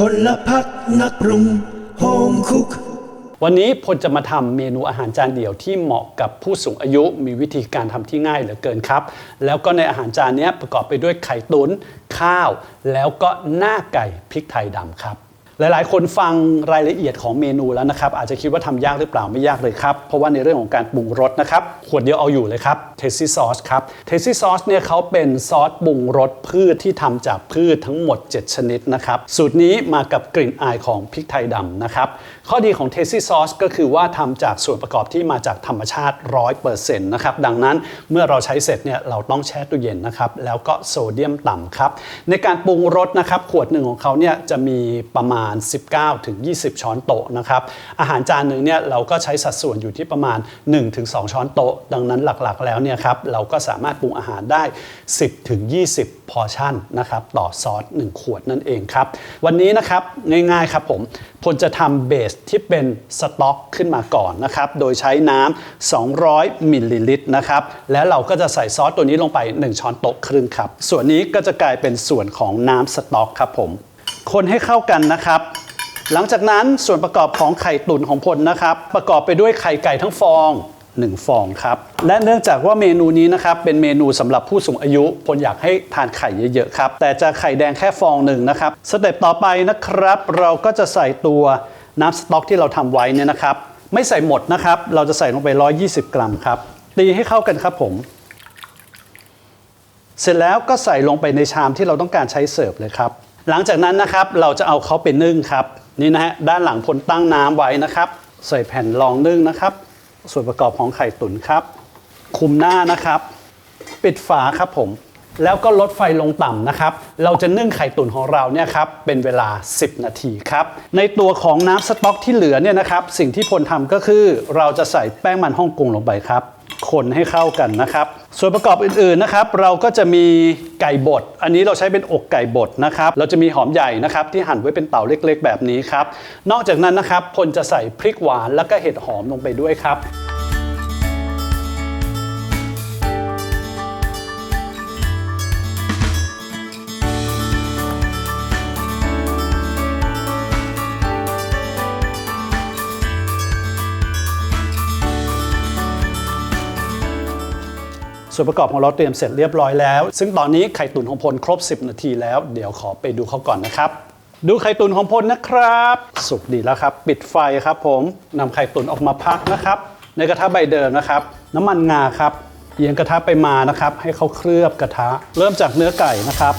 พลพักนักปรุงโฮมคุก วันนี้พลจะมาทำเมนูอาหารจานเดียวที่เหมาะกับผู้สูงอายุมีวิธีการทำที่ง่ายเหลือเกินครับ แล้วก็ในอาหารจานนี้ประกอบไปด้วยไข่ตุนข้าว แล้วก็หน้าไก่พริกไทยดำครับ หลายๆ คนฟังรายละเอียดของเมนูแล้วนะครับ อาจจะคิดว่าทำยากหรือเปล่าไม่ยากเลยครับ เพราะว่าในเรื่องของการปรุงรสนะครับ ขวดเดียวเอาอยู่เลยครับเทสซี่ซอสครับเทสซี่ซอสเนี่ยเขาเป็นซอสปรุงรสพืชที่ทำจากพืชทั้งหมด 7 ชนิดนะครับ สูตรนี้มากับกลิ่นอายของพริกไทยดำนะครับ ข้อดีของเทสซี่ซอสก็คือว่าทำจากส่วนประกอบที่มาจากธรรมชาติ 100%นะครับดังนั้นเมื่อเราใช้เสร็จเนี่ยเราต้องแช่ตู้เย็นนะครับแล้วก็โซเดียมต่ำครับในการปรุงรสนะครับขวดหนึ่งของเขาเนี่ยจะมีประมาณ19ถึง20 ช้อนโต๊ะนะครับ อาหารจานหนึ่งเนี่ยเราก็ใช้สัดส่วนอยู่ที่ประมาณ 1-2 ช้อนโต๊ะ ดังนั้นหลักๆ แล้วเนี่ยครับเราก็สามารถปรุงอาหารได้ 10-20 พอชั่นนะครับต่อซอส1ขวดนั่นเองครับ วันนี้นะครับง่ายๆครับผมพลจะทำเบสที่เป็นสต๊อกขึ้นมาก่อนนะครับ โดยใช้น้ำ 200 มิลลิลิตรนะครับ แล้วเราก็จะใส่ซอสตัวนี้ลงไป 1 ช้อนโต๊ะครึ่งครับ ส่วนนี้ก็จะกลายเป็นส่วนของน้ำสต๊อกครับผม คนให้เข้ากันนะครับ หลังจากนั้นส่วนประกอบของไข่ตุ๋นของพลนะครับ ประกอบไปด้วยไข่ไก่ทั้งฟอง 1 ฟองครับ และเนื่องจากว่าเมนูนี้นะครับเป็นเมนูสำหรับผู้สูงอายุพลอยากให้ทานไข่เยอะๆครับ แต่จะไข่แดงแค่ฟองหนึ่งนะครับสเต็ปต่อไปนะครับ เราก็จะใส่ตัวน้ำสต๊อกที่เราทำไว้เนี่ยนะครับ ไม่ใส่หมดนะครับ เราจะใส่ลงไป 120 กรัมครับตีให้เข้ากันครับผม เสร็จแล้วก็ใส่ลงไปในชามที่เราต้องการใช้เสิร์ฟเลยครับ หลังจากนั้นนะครับเราจะเอาเขาไปนึ่งครับนี่นะฮะด้านหลังพลตั้งน้ำไว้นะครับ ใส่แผ่นรองนึ่งนะครับ ส่วนประกอบของไข่ตุ๋นครับ คุมหน้านะครับ ปิดฝาครับผม แล้วก็ลดไฟลงต่ำนะครับ เราจะนึ่งไข่ตุ๋นของเราเนี่ยครับเป็นเวลา 10 นาทีครับ ในตัวของน้ำสต๊อกที่เหลือเนี่ยนะครับ สิ่งที่พลทำก็คือเราจะใส่แป้งมันฮ่องกงลงไปครับ คนให้เข้ากันนะครับ ส่วนประกอบอื่นๆนะครับ เราก็จะมีไก่บด อันนี้เราใช้เป็นอกไก่บดนะครับ เราจะมีหอมใหญ่นะครับที่หั่นไว้เป็นเต่าเล็กๆ แบบนี้ครับ นอกจากนั้นนะครับพลจะใส่พริกหวานแล้วก็เห็ดหอมลงไปด้วยครับ ส่วนประกอบของเราเตรียมเสร็จเรียบร้อยแล้ว ซึ่งตอนนี้ไข่ตุ๋นของพลครบ 10 นาทีแล้ว เดี๋ยวขอไปดูเขาก่อนนะครับ ดูไข่ตุ๋นของพลนะครับ สุกดีแล้วครับ ปิดไฟครับผมนำไข่ตุ๋นออกมาพักนะครับ ในกระทะใบเดิมนะครับ น้ำมันงาครับเอียงกระทะไปมานะครับ ให้เขาเคลือบกระทะ เริ่มจากเนื้อไก่นะครับ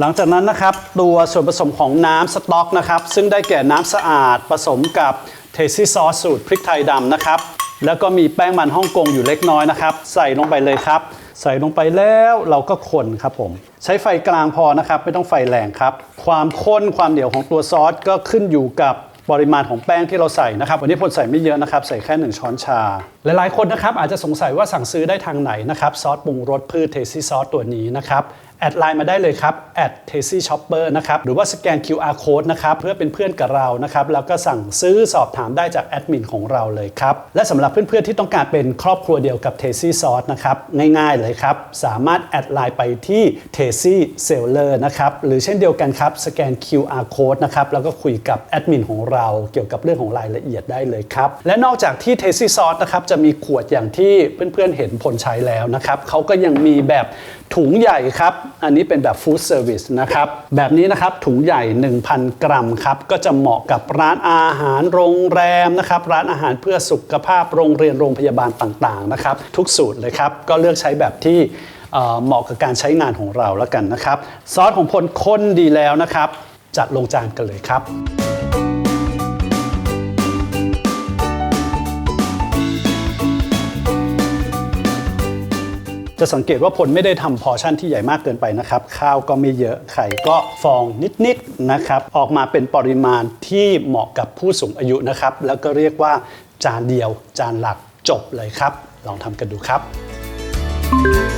หลังจากนั้นนะครับตัวส่วนผสมของน้ำสต๊อกนะครับ ซึ่งได้แก่น้ำสะอาดผสมกับเทซี่ซอสสูตรพริกไทยดำนะครับ แล้วก็มีแป้งมันฮ่องกงอยู่เล็กน้อยนะครับ ใส่ลงไปเลยครับ ใส่ลงไปแล้วเราก็คนครับผม ใช้ไฟกลางพอนะครับ ไม่ต้องไฟแรงครับ ความข้นความเหนียวของตัวซอสก็ขึ้นอยู่กับปริมาณของแป้งที่เราใส่นะครับ วันนี้พลใส่ไม่เยอะนะครับ ใส่แค่ 1 ช้อนชาหลายๆคนนะครับอาจจะสงสัยว่าสั่งซื้อได้ทางไหนนะครับซอสปรุงรสพืชเทซี่ซอสตัวนี้นะครับแอดไลน์มาได้เลยครับ at t a s y shopper นะครับหรือว่าสแกน QR code นะครับเพื่อเป็นเพื่อนกับเรานะครับแล้วก็สั่งซื้อสอบถามได้จากแอดมินของเราเลยครับ และสำหรับเพื่อนๆที่ต้องการเป็นครอบครัวเดียวกับ t a s y Sauce นะครับง่ายๆเลยครับ สามารถแอดไลน์ไปที่ t a s y Seller นะครับหรือเช่นเดียวกันครับสแกน QR code นะครับแล้วก็คุยกับแอดมินของเราเกี่ยวกับเรื่องของรายละเอียดได้เลยครับและนอกจากที่ t a s y Sauce นะครับจะมีขวดอย่างที่เพื่อนๆเห็นผลใช้แล้วนะครับเขาก็ยังมีแบบถุงใหญ่ครับ อันนี้เป็นแบบฟู้ดเซอร์วิสนะครับ แบบนี้นะครับถุงใหญ่ 1,000 กรัมครับ ก็จะเหมาะกับร้านอาหารโรงแรมนะครับ ร้านอาหารเพื่อสุขภาพโรงเรียนโรงพยาบาลต่างๆนะครับ ทุกสูตรเลยครับ ก็เลือกใช้แบบที่เหมาะกับการใช้งานของเราแล้วกันนะครับ ซอสของพลข้นดีแล้วนะครับ จัดลงจานกันเลยครับ จะสังเกตว่าพลไม่ได้ทำพอชั่นที่ใหญ่มากเกินไปนะครับ ข้าวก็ไม่เยอะ ไข่ก็ฟองนิดๆนะครับ ออกมาเป็นปริมาณที่เหมาะกับผู้สูงอายุนะครับ แล้วก็เรียกว่าจานเดียวจานหลักจบเลยครับ ลองทำกันดูครับ